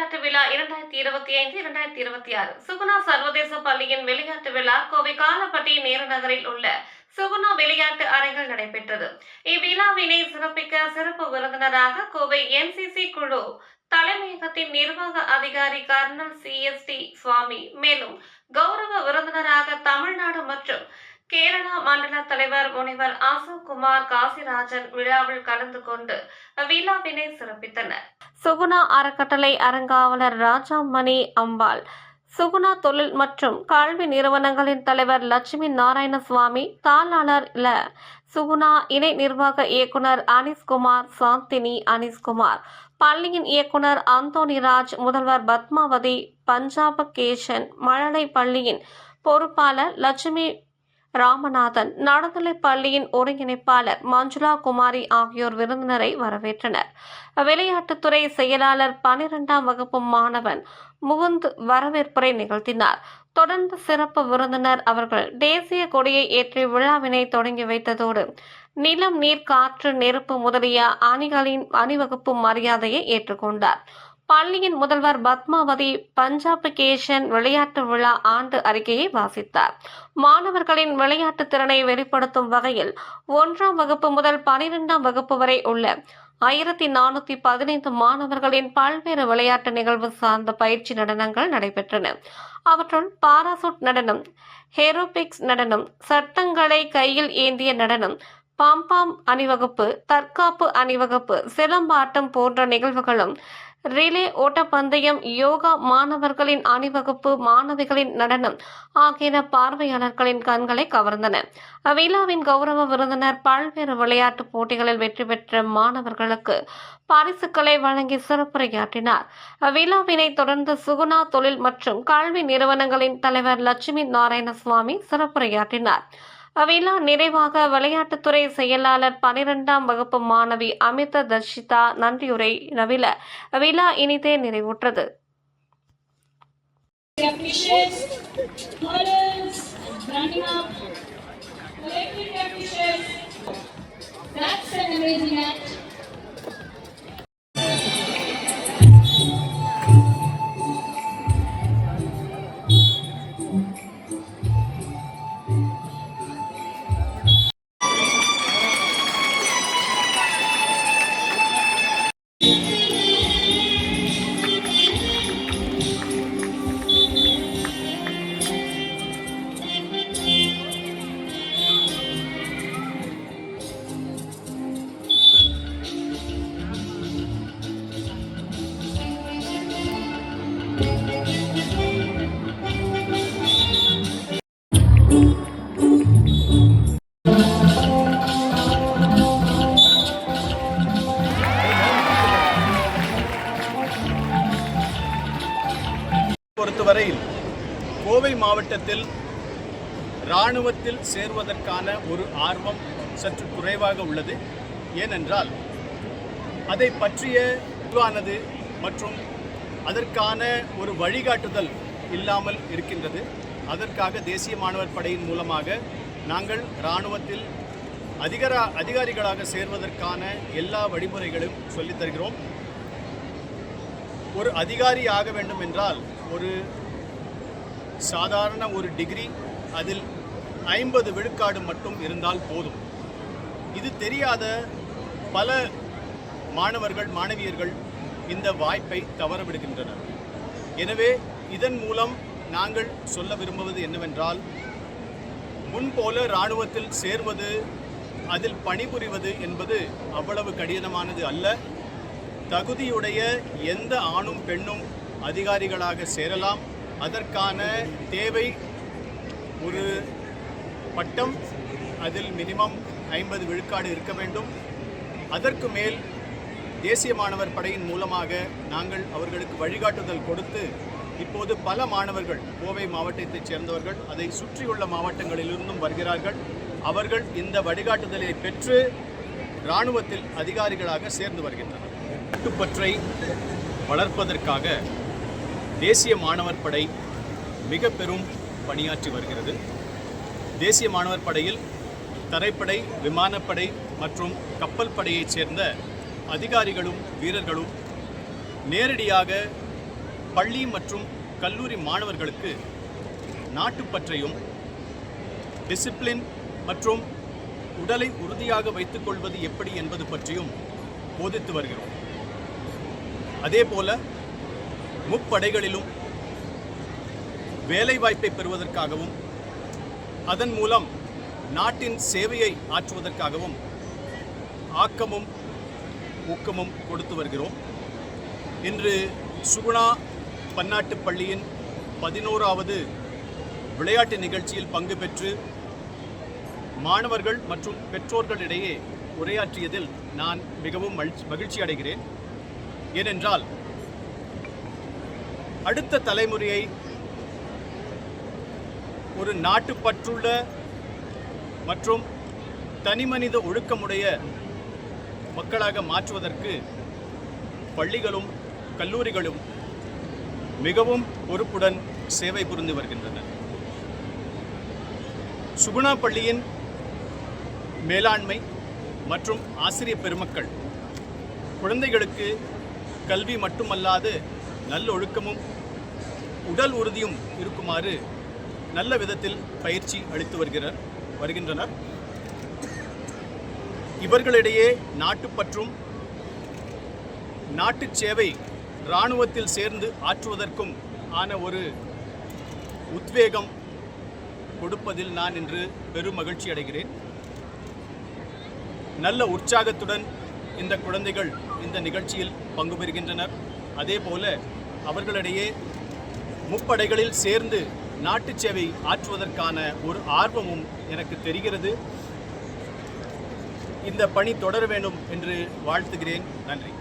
விளையாட்டு விழா இரண்டாயிரத்தி இருபத்தி ஐந்து இரண்டாயிரத்தி இருபத்தி ஆறு. சுகுணா சர்வதேச பள்ளியின் விளையாட்டு விழா கோவை காலப்பட்டி நேரு நகரில் உள்ள சுகுணா விளையாட்டு அரங்கில் நடைபெற்றது. இவ்விழாவினை சிறப்பிக்க சிறப்பு விருந்தினராக கோவை என்சிசி குழு தலைமையகத்தின் நிர்வாக அதிகாரி கர்னல் சிஎஸ்டி சுவாமி மேலும் கௌரவ விருந்தினராக தமிழ்நாடு மற்றும் கேரளா மண்டல தலைவர் முனைவர் அசோக் குமார் காசிராஜன் விழாவில் கலந்து கொண்டு விழாவினை சிறப்பித்தனர். சுகுணா அறக்கட்டளை அறங்காவலர் ராஜாமணி அம்பாள் சுகுணா தொழில் மற்றும் கல்வி நிறுவனங்களின் தலைவர் லட்சுமி நாராயணசுவாமி தாளாளர் ல சுகுணா இணை நிர்வாக இயக்குனர் அனிஸ்குமார் சாந்தினி அனிஸ்குமார் பள்ளியின் இயக்குனர் அந்தோனிராஜ் முதல்வர் பத்மாவதி பஞ்சாப கேஷன் மழலை பள்ளியின் பொறுப்பாளர் லட்சுமி ராமநாதன் நடுநிலைப் பள்ளியின் ஒருங்கிணைப்பாளர் மஞ்சுளா குமாரி ஆகியோர் விருந்தினரை வரவேற்றனர். விளையாட்டுத்துறை செயலாளர் பனிரெண்டாம் வகுப்பு மாணவன் முகுந்த் வரவேற்புரை நிகழ்த்தினார். தொடர்ந்து சிறப்பு விருந்தினர் அவர்கள் தேசிய கொடியை ஏற்றி விழாவினை தொடங்கி வைத்ததோடு நிலம் நீர் காற்று நெருப்பு முதலிய அணிகளின் அணிவகுப்பு மரியாதையை ஏற்றுக்கொண்டார். பள்ளியின் முதல்வர் பத்மாவதி பஞ்சாபிகேஷன் விளையாட்டு விழா ஆண்டு அறிக்கையை வாசித்தார். மாணவர்களின் விளையாட்டு திறனை வெளிப்படுத்தும் வகையில் ஒன்றாம் வகுப்பு முதல் பனிரெண்டாம் வகுப்பு வரை உள்ள ஆயிரத்தி நானூத்தி பதினைந்து மாணவர்களின் பல்வேறு விளையாட்டு நிகழ்வு சார்ந்த பயிற்சி நடனங்கள் நடைபெற்றன. அவற்றுள் பாராசூட் நடனம் ஹேரோபிக்ஸ் நடனம் சட்டங்களை கையில் ஏந்திய நடனம் பாம்பாம் அணிவகுப்பு தற்காப்பு அணிவகுப்பு சிலம்பாட்டம் போன்ற நிகழ்வுகளும் ரிலே ஓட்டப்பந்தயம் யோகா மாணவர்களின் அணிவகுப்பு மாணவிகளின் நடனம் ஆகியன பார்வையாளர்களின் கண்களை கவர்ந்தன. அவ்விழாவின் கௌரவ விருந்தினர் பல்வேறு விளையாட்டுப் போட்டிகளில் வெற்றி பெற்ற மாணவர்களுக்கு பரிசுகளை வழங்கி சிறப்புரையாற்றினார். அவ்விழாவினை தொடர்ந்து சுகுணா தொழில் மற்றும் கல்வி நிறுவனங்களின் தலைவர் லட்சுமி நாராயணசுவாமி சிறப்புரையாற்றினார். அவையெல்லாம் நிறைவாக விளையாட்டுத்துறை செயலாளர் பனிரெண்டாம் வகுப்பு மாணவி அமித தர்ஷிதா நன்றியுரை நவில விழா இனிதே நிறைவுற்றது appreciates models running up. பொறுத்தவரையில் கோவை மாவட்டத்தில் இராணுவத்தில் சேர்வதற்கான ஒரு ஆர்வம் சற்று குறைவாக உள்ளது. ஏனென்றால் அதை பற்றிய உருவானது மற்றும் அதற்கான ஒரு வழிகாட்டுதல் இல்லாமல் இருக்கின்றது. அதற்காக தேசிய மாணவர் படையின் மூலமாக நாங்கள் இராணுவத்தில் அதிகார அதிகாரிகளாக சேர்வதற்கான எல்லா வழிமுறைகளும் சொல்லித் தருகிறோம். ஒரு அதிகாரி ஆக வேண்டும் என்றால் ஒரு சாதாரண ஒரு டிகிரி அதில் ஐம்பது விழுக்காடு மட்டும் இருந்தால் போதும். இது தெரியாத பல மாணவர்கள் மாணவியர்கள் இந்த வாய்ப்பை தவறவிடுகின்றனர். எனவே இதன் மூலம் நாங்கள் சொல்ல விரும்புவது என்னவென்றால் முன்போல இராணுவத்தில் சேர்வது அதில் பணிபுரிவது என்பது அவ்வளவு கடினமானது அல்ல. தகுதியுடைய எந்த ஆணும் பெண்ணும் அதிகாரிகளாக சேரலாம். அதற்கான தேவை ஒரு பட்டம். அதில் மினிமம் ஐம்பது விழுக்காடு இருக்க வேண்டும். அதற்கு மேல் தேசிய மாணவர் படையின் மூலமாக நாங்கள் அவர்களுக்கு வழிகாட்டுதல் கொடுத்து இப்போது பல மாணவர்கள் கோவை மாவட்டத்தைச் சேர்ந்தவர்கள் அதை சுற்றியுள்ள மாவட்டங்களிலிருந்தும் வருகிறார்கள். அவர்கள் இந்த வழிகாட்டுதலை பெற்று இராணுவத்தில் அதிகாரிகளாக சேர்ந்து வருகின்றனர். கட்டுப்பற்றை வளர்ப்பதற்காக தேசிய மாணவர் படை மிக பெரும் பணியாற்றி வருகிறது. தேசிய மாணவர் படையில் தரைப்படை விமானப்படை மற்றும் கப்பல் படையைச் சேர்ந்த அதிகாரிகளும் வீரர்களும் நேரடியாக பள்ளி மற்றும் கல்லூரி மாணவர்களுக்கு நாட்டுப்பற்றையும் டிசிப்ளின் மற்றும் உடலை உறுதியாக வைத்துக் கொள்வது எப்படி என்பது பற்றியும் போதித்து வருகிறோம். அதேபோல முப்படைகளிலும் வேலைவாய்ப்பை பெறுவதற்காகவும் அதன் மூலம் நாட்டின் சேவையை ஆற்றுவதற்காகவும் ஆக்கமும் ஊக்கமும் கொடுத்து வருகிறோம். இன்று சுகுணா பன்னாட்டு பள்ளியின் பதினோராவது விளையாட்டு நிகழ்ச்சியில் பங்கு பெற்று மாணவர்கள் மற்றும் பெற்றோர்களிடையே உரையாற்றியதில் நான் மிகவும் மகிழ்ச்சி- அடைகிறேன். ஏனென்றால் அடுத்த தலைமுறையை ஒரு நாட்டுப்பற்றுள்ள மற்றும் தனிமனித ஒழுக்கமுடைய மக்களாக மாற்றுவதற்கு பள்ளிகளும் கல்லூரிகளும் மிகவும் பொறுப்புடன் சேவை புரிந்து வருகின்றன சுகுணா பள்ளியின் மேலாண்மை மற்றும் ஆசிரியர் பெருமக்கள் குழந்தைகளுக்கு கல்வி மட்டுமல்லாது நல்லொழுக்கமும் உடல் உறுதியும் இருக்குமாறு நல்ல விதத்தில் பயிற்சி அளித்து வருகிறார் வருகின்றனர். இவர்களிடையே நாட்டுப்பற்றும் நாட்டுச் சேவை இராணுவத்தில் சேர்ந்து ஆற்றுவதற்கும் ஆன ஒரு உத்வேகம் கொடுப்பதில் நான் இன்று பெரும் மகிழ்ச்சி அடைகிறேன். நல்ல உற்சாகத்துடன் இந்த குழந்தைகள் இந்த நிகழ்ச்சியில் பங்கு பெறுகின்றனர். அதே போல அவர்களிடையே முப்படைகளில் சேர்ந்து நாட்டுச் சேவை ஆற்றுவதற்கான ஒரு ஆர்வமும் எனக்கு தெரிகிறது. இந்த பணி தொடர வேண்டும் என்று வாழ்த்துகிறேன். நன்றி.